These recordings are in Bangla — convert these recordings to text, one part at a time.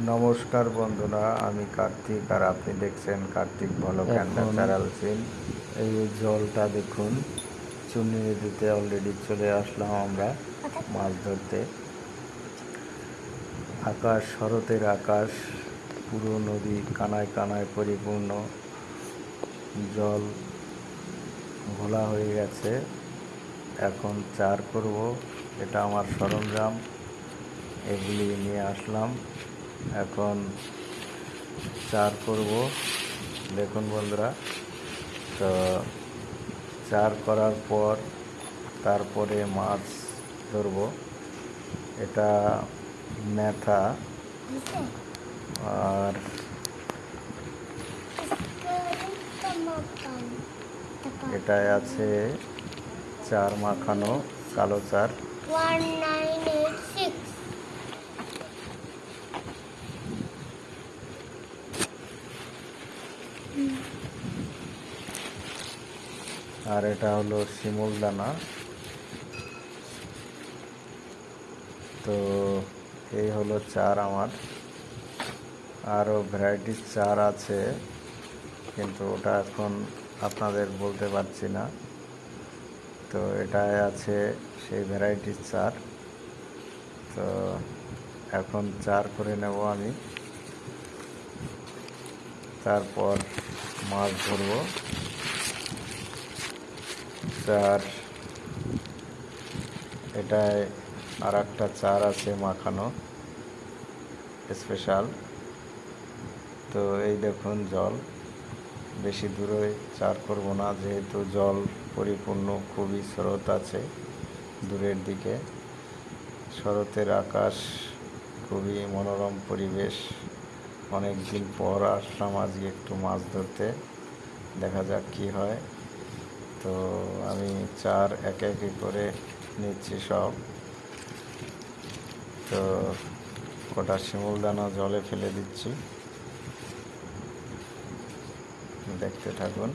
নমস্কার বন্ধুরা আমি কার্তিক আর আপনি দেখছেন কার্তিক ভালো ক্যান্ডা এখন- চ্যানেল সিন এই যে জলটা দেখুন চুনি নদীতে অলরেডি চলে আসলাম আমরা মাছ ধরতে। আকাশ শরতের আকাশ পুরো নদী কানায় কানায় পরিপূর্ণ। জল ঘোলা হয়ে গেছে। এখন চার করব এটা আমার সরঞ্জাম। এগুলি নিয়ে আসলাম। এখন চার করব। দেখুন বন্ধুরা, তো চার করার পর তারপরে মাছ ধরব। এটা ম্যাথা আর এটায় আছে চার মাখানো কালো চার। One nine eight six. আর এটা হলো শিমুল দানা। তো এই হলো চার আমার। আরও ভ্যারাইটিস চার আছে, কিন্তু ওটা এখন আপনাদের বলতে পারছি না। তো এটায় আছে সেই ভ্যারাইটিস চার। তো এখন চার করে নেব আমি। তারপর মাছ ধরবো। চার, এটায় আর একটা চার আছে মাখানো স্পেশাল তো এই দেখুন জল, বেশি দূরে চার করব না, যেহেতু জল পরিপূর্ণ, খুবই স্রোত আছে দূরের দিকে। শরতের আকাশ খুবই মনোরম পরিবেশ। অনেক দিন পর আসলাম আজকে একটু মাছ ধরতে, দেখা যাক কী হয়। তো আমি চার একে একে করে নিচ্ছি সব। তো কটা শিমুল দানা জলে ফেলে দিচ্ছি। দেখতে থাকুন।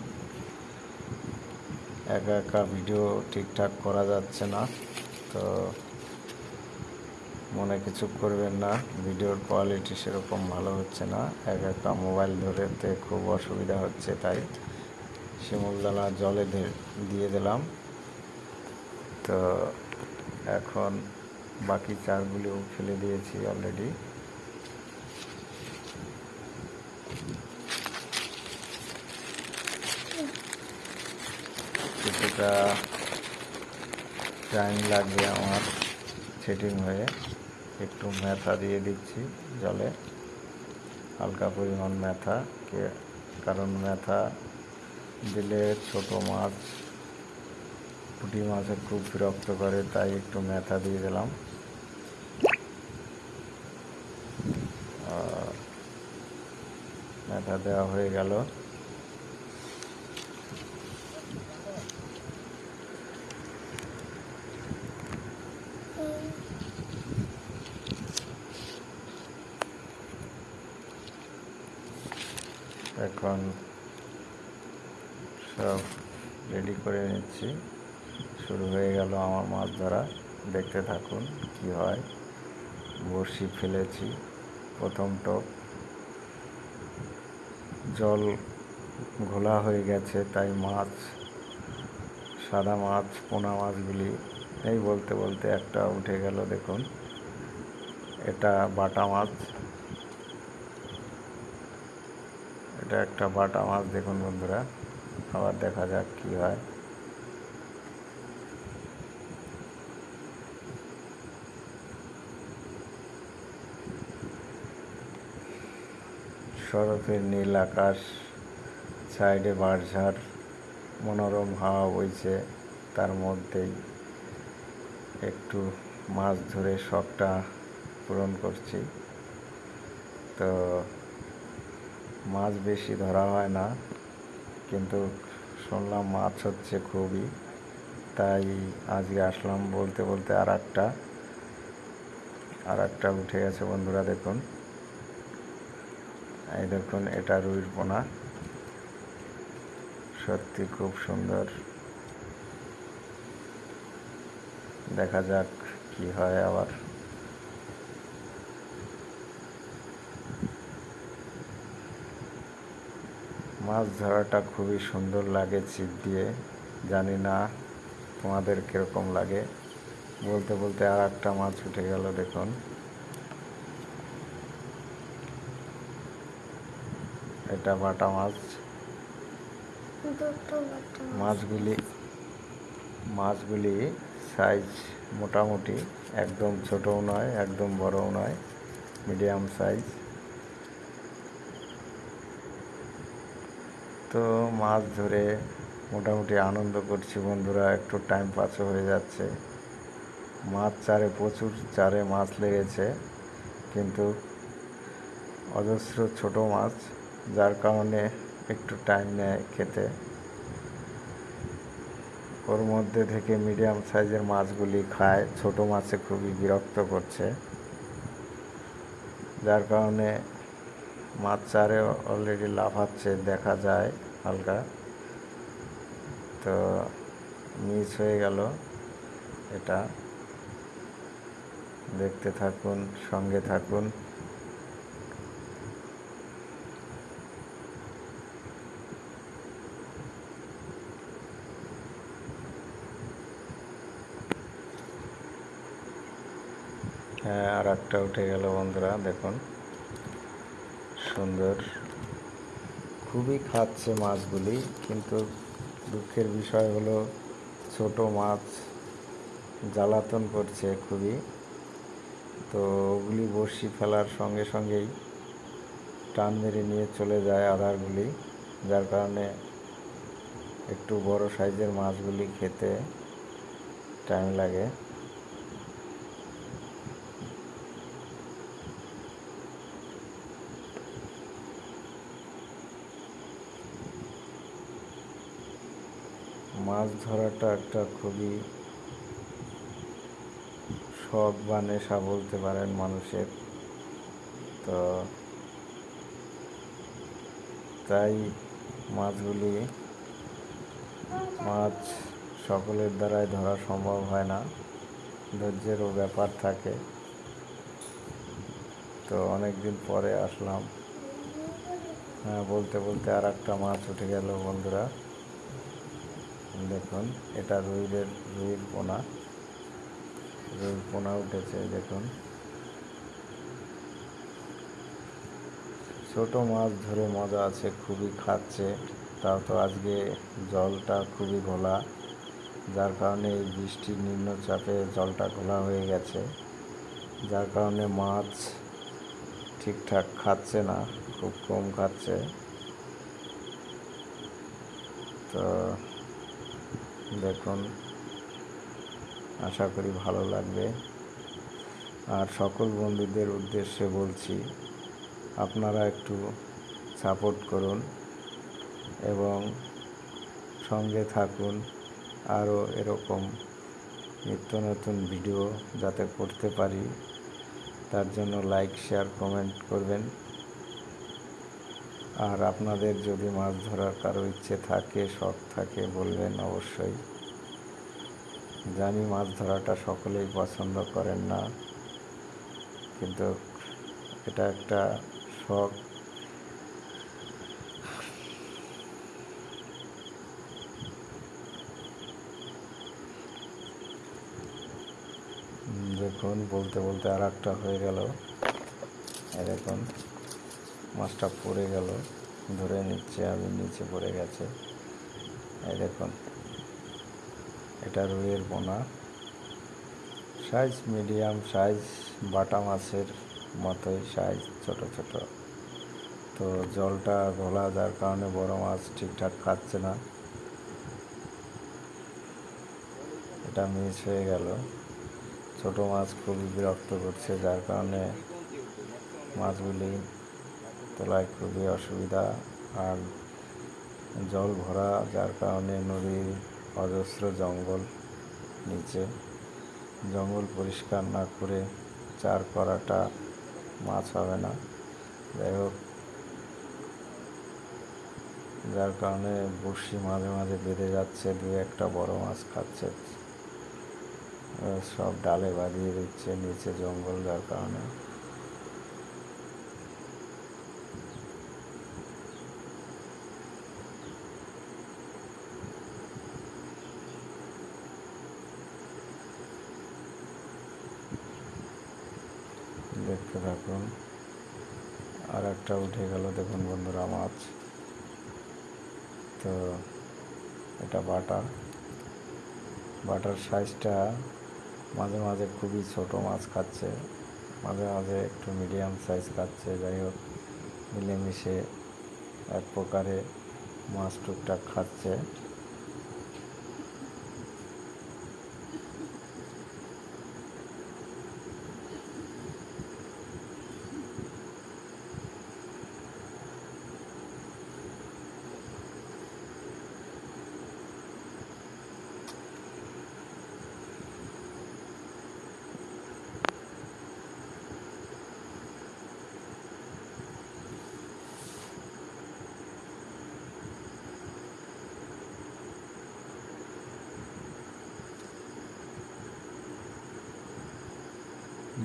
একা একা ভিডিও ঠিকঠাক করা যাচ্ছে না, তো মনে কিছু করবেন না। ভিডিওর কোয়ালিটি সেরকম ভালো হচ্ছে না। একা একা মোবাইল ধরেতে খুব অসুবিধা হচ্ছে তাই। শিমুলদানা জলে দিয়ে দিলাম। তো এখন বাকি চারগুলিও ফেলে দিয়েছি অলরেডি কিছুটা টাইম লাগবে আমার সেটিং হয়ে। একটু মেথা দিয়ে দিচ্ছি জলে। হালকা পরিমাণ কে, কারণ মেথা দিলে ছোট মাছ, পুঁটি মাছে খুব বিরক্ত করে, তাই একটু মেথা দিয়ে দিলাম। মেথা দেওয়া হয়ে গেল। এখন সব রেডি করে নিচ্ছি। শুরু হয়ে গেল আমার মাছ ধরা। দেখতে থাকুন কি হয়। বড়শি ফেলেছি, প্রথম টপ। জল ঘোলা হয়ে গেছে, তাই মাছ, সাদা মাছ, পোনা মাছগুলি, এই বলতে বলতে একটা উঠে গেল, দেখুন। এটা বাটা মাছ। এটা একটা বাটা মাছ, দেখুন বন্ধুরা। আবার দেখা যাক কি হয়। শরতের নীল আকাশ, সাইডে বাঁশঝাড়, মনোরম হাওয়া বইছে। তার মধ্যেই একটু মাছ ধরে শখটা পূরণ করছি। তো মাছ বেশি ধরা হয় না, কিন্তু শুনলাম মাছ হচ্ছে খুবই। তাই আজকে আসলাম বলতে বলতে আর একটা আর একটা উঠে গেছে বন্ধুরা, দেখুন। এই দেখুন, এটা রুইর পোনা। সত্যি খুব সুন্দর। দেখা যাক কি হয় আবার। মাছ ধরাটা খুবই সুন্দর লাগে ছিপ দিয়ে। জানি না তোমাদের কীরকম লাগে। বলতে বলতে আর একটা মাছ উঠে গেল দেখুন। এটা বাটা মাছ। মাছগুলি মাছগুলি সাইজ মোটামুটি একদম ছোটও নয় একদম বড়ও নয় মিডিয়াম সাইজ তো মাছ ধরে মোটামুটি আনন্দ করছি বন্ধুরা, একটু টাইম পাসও হয়ে যাচ্ছে। মাছ চারে প্রচুর, চারে মাছ লেগেছে, কিন্তু অজস্র ছোট মাছ, যার কারণে একটু টাইম নেয় খেতে। ওর মধ্যে থেকে মিডিয়াম সাইজের মাছগুলি খায়, ছোট মাছে খুবই বিরক্ত করছে। যার কারণে মাছ চারে অলরেডি লাফাচ্ছে, দেখা যায়। হালকা। তো মিস হয়ে গেল এটা। দেখতে থাকুন, সঙ্গে থাকুন। হ্যাঁ আর একটা উঠে গেল বন্ধুরা, দেখুন। সুন্দর। খুবই খাচ্ছে মাছগুলি, কিন্তু দুঃখের বিষয় হলো ছোট মাছ জ্বালাতন করছে খুবই। তো ওগুলি বড়শি ফেলার সঙ্গে সঙ্গেই টান মেরে নিয়ে চলে যায় আধারগুলি, যার কারণে একটু বড় সাইজের মাছগুলি খেতে টাইম লাগে। মাছ ধরাটা একটা খুবই শখ বা নেশা বলতে পারেন মানুষের। তো তাই মাছগুলি মাছ সকলের দ্বারাই ধরা সম্ভব হয় না। ধৈর্যেরও ব্যাপার থাকে। তো অনেক দিন পরে আসলাম। হ্যাঁ বলতে বলতে আর একটা মাছ উঠে গেল বন্ধুরা। দেখুন, এটা রুইয়ের রুইয়ের পোনা। রুইয়ের পোনা উঠেছে, দেখুন। ছোট মাছ ধরে মজা আছে, খুবই খাচ্ছে। তাও তো আজকে জলটা খুবই ঘোলা, যার কারণে এই বৃষ্টির নিম্নচাপে জলটা ঘোলা হয়ে গেছে। যার কারণে মাছ ঠিকঠাক খাচ্ছে না, খুব কম খাচ্ছে। তো দেখুন, আশা করি ভালো লাগবে। আর সকল বন্ধুদের উদ্দেশ্যে বলছি, আপনারা একটু সাপোর্ট করুন এবং সঙ্গে থাকুন। আরও এরকম নিত্য নতুন ভিডিও যাতে করতে পারি, তার জন্য লাইক, শেয়ার, কমেন্ট করবেন। আর আপনাদের যদি মাছ ধরার কারও ইচ্ছে থাকে, শখ থাকে, বলবেন অবশ্যই। জানি মাছ ধরাটা সকলেই পছন্দ করেন না, কিন্তু এটা একটা শখ। দেখুন, বলতে বলতে আর একটা হয়ে গেল। দেখুন। মাছটা পড়ে গেল, ধরে নিচ্ছে, আমি নিচে পড়ে গেছে। এই দেখুন, এটা রুইয়ের পোনা সাইজ মিডিয়াম, সাইজ বাটা মাছের মতোই, সাইজ ছোট ছোট। তো জলটা ঘোলা যার কারণে বড় মাছ ঠিকঠাক খাচ্ছে না। এটা মিস হয়ে গেল। ছোট মাছ খুবই বিরক্ত করছে, যার কারণে মাছগুলি তোলায় খুবই অসুবিধা। আর জল ভরা, যার কারণে নদীর অজস্র জঙ্গল নিচে। জঙ্গল পরিষ্কার না করে চার করাটা মাছ হবে না। যাই হোক, যার কারণে বড়শি মাঝে মাঝে বেঁধে যাচ্ছে, দু একটা বড় মাছ খাচ্ছে। সব ডালে বাঁধিয়ে দিচ্ছে নিচে জঙ্গল, যার কারণে থাকুন আর একটা উঠে গেল দেখুন বন্ধুরা মাছ তো এটা বাটার। বাটার সাইজটা মাঝে মাঝে খুবই ছোট মাছ খাচ্ছে, মাঝে মাঝে একটু মিডিয়াম সাইজ খাচ্ছে। যাই হোক, মিলেমিশে এক প্রকারে মাছ টুকটাক খাচ্ছে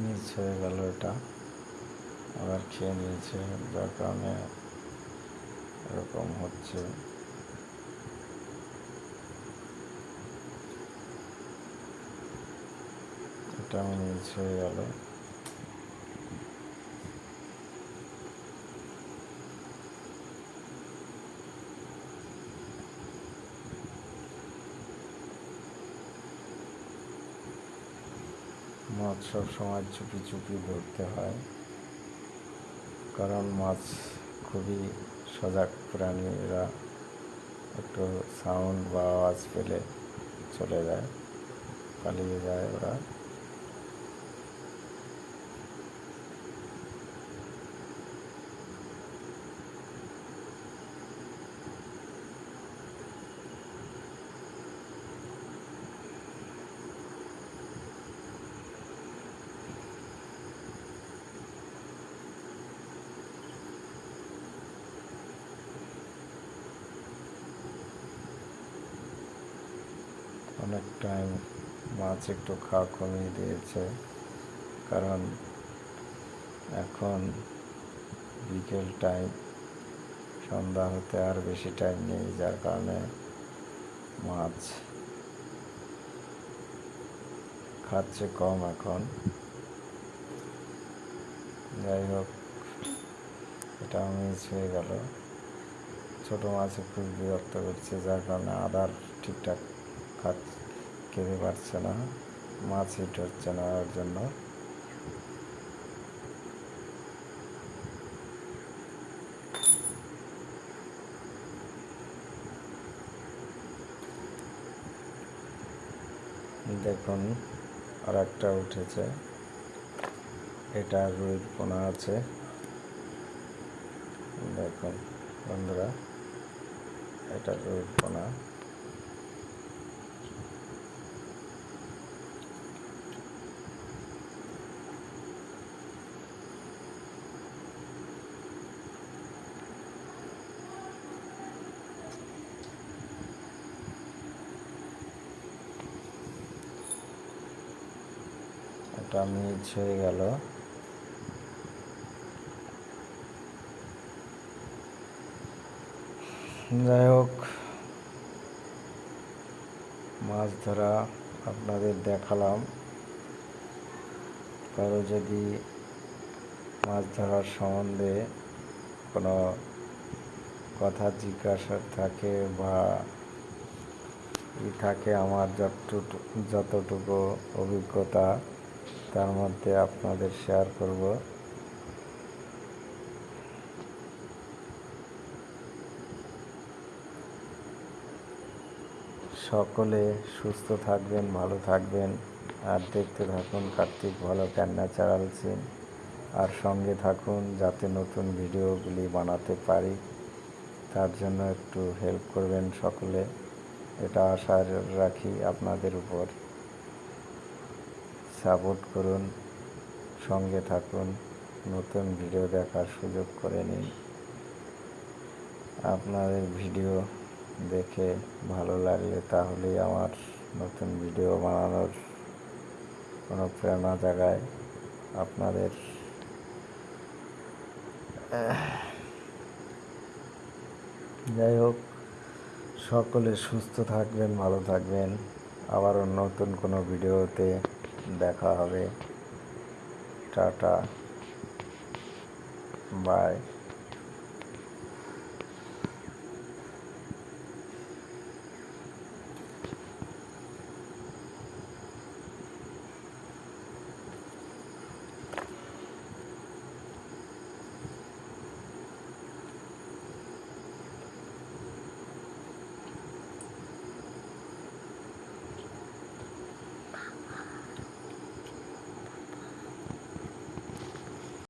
মিস হয়ে গেল এটা। আবার খেয়ে নিয়েছে যার কারণে এরকম হচ্ছে। এটা মিস হয়ে গেল মাছ সব সময় চুপি চুপি ধরতে হয়। কারণ মাছ খুবই সজাগ প্রাণীরা একটু সাউন্ড বা আওয়াজ পেলে চলে যায়, পালিয়ে যায় ওরা। অনেক টাইম মাছ একটু খাওয়া কমিয়ে দিয়েছে। কারণ এখন বিকেল টাইম সন্ধ্যা হতে আর বেশি টাইম নেই, যার কারণে মাছ খাচ্ছে কম এখন। যাই হোক, এটা মিস হয়ে গেল। ছোটো মাছ একটু বিরক্ত করছে, যার কারণে আদার ঠিকঠাক খাত খেতে পারছে না, মাছ হিট হচ্ছে না ওর জন্য। দেখুন, আর একটা উঠেছে। এটা রুইর পোনা আছে। দেখুন, বন্ধুরা, এটা রুইর পোনা। এটা মিস হয়ে গেল। যাই হোক, মাছ ধরা আপনাদের দেখালাম। কারও যদি মাছ ধরার সম্বন্ধে কোনো কথা জিজ্ঞাসা থাকে বা ই থাকে আমার যতটুকু যতটুকু অভিজ্ঞতা তার মধ্যে আপনাদের শেয়ার করব। সকলে সুস্থ থাকবেন, ভালো থাকবেন, আর দেখতে থাকুন কার্তিক ভালো ক্যান ন্যাচারাল সিন। আর সঙ্গে থাকুন যাতে নতুন ভিডিওগুলি বানাতে পারি। তার জন্য একটু হেল্প করবেন সকলে। এটা আশা রাখি আপনাদের উপর। সাপোর্ট করুন, সঙ্গে থাকুন, নতুন ভিডিও দেখার সুযোগ করে নিন। আপনাদের ভিডিও দেখে ভালো লাগলে তাহলেই আমার নতুন ভিডিও বানানোর কোনো প্রেরণা জাগায় আপনাদের। যাই হোক, সকলে সুস্থ থাকবেন, ভালো থাকবেন। আবারও নতুন কোনো ভিডিওতে দেখা হবে। টাটা। বাই।